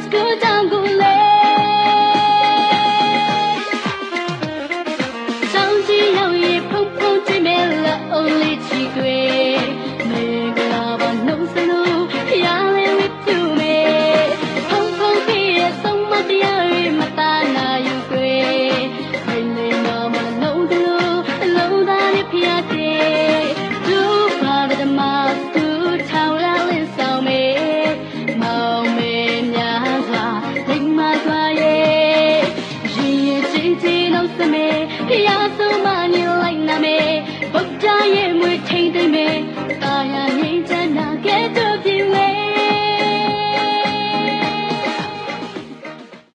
feels good. ကြည်ကြည်လုံးစမေဖျားဆုံးမည